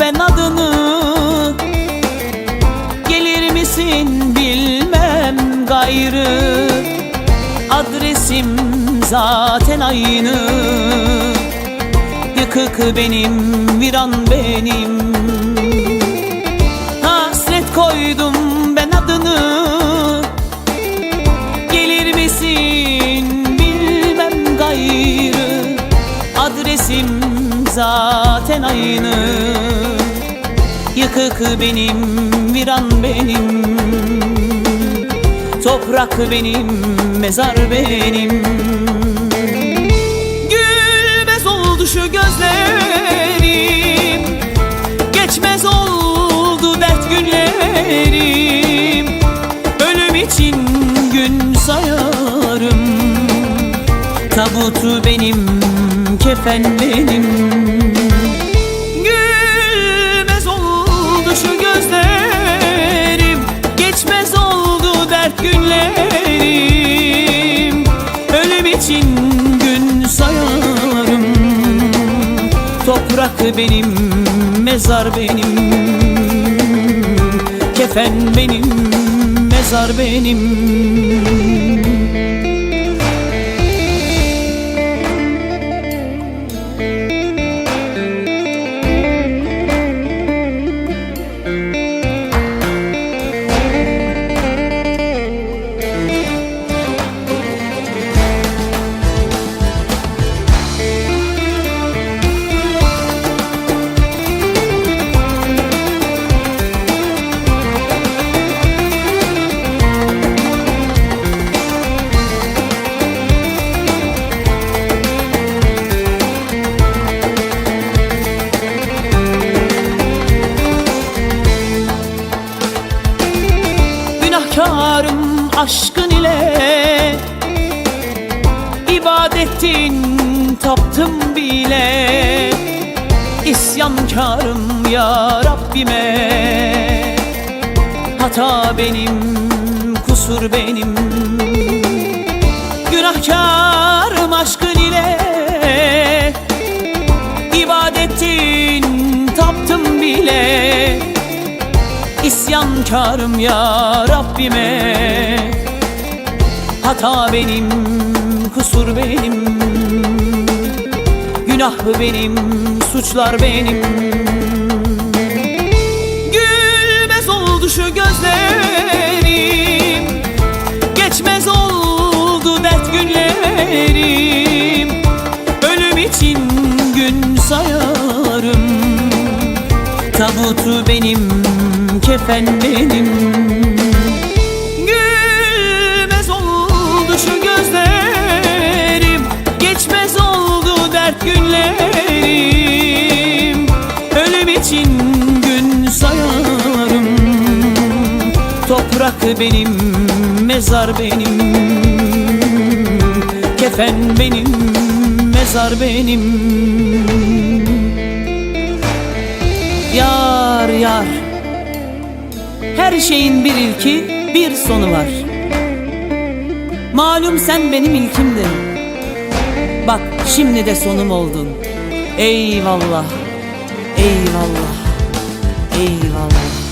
ben adını. Gelir misin bilmem gayrı. Adresim zaten aynı. Yıkık benim, viran benim. Hasret koydum ben adını. Gelir misin bilmem gayrı. Adresim zaten aynı. Yıkık benim, viran benim. Toprak benim, mezar benim. Gülmez oldu şu gözlerim. Geçmez oldu dert günlerim. Ölüm için gün sayarım. Tabutu benim, kefen benim Toprak benim, mezar benim. Kefen benim, mezar benim Günahkarım aşkın ile İbadetin taptım bile. İsyankarım ya Rabbime. Hata benim, kusur benim. Günahkarım İsyankarım ya Rabbime. Hata benim, kusur benim. Günah benim, suçlar benim. Gülmez oldu şu gözlerim Tabutu benim, kefen benim. Gülmez oldu şu gözlerim Geçmez oldu dert günlerim. Ölüm için gün sayarım Toprak benim, mezar benim. Kefen benim, mezar benim Her şeyin bir ilki bir sonu var. Malum sen benim ilkimdin. Bak şimdi de sonum oldun. Eyvallah Eyvallah Eyvallah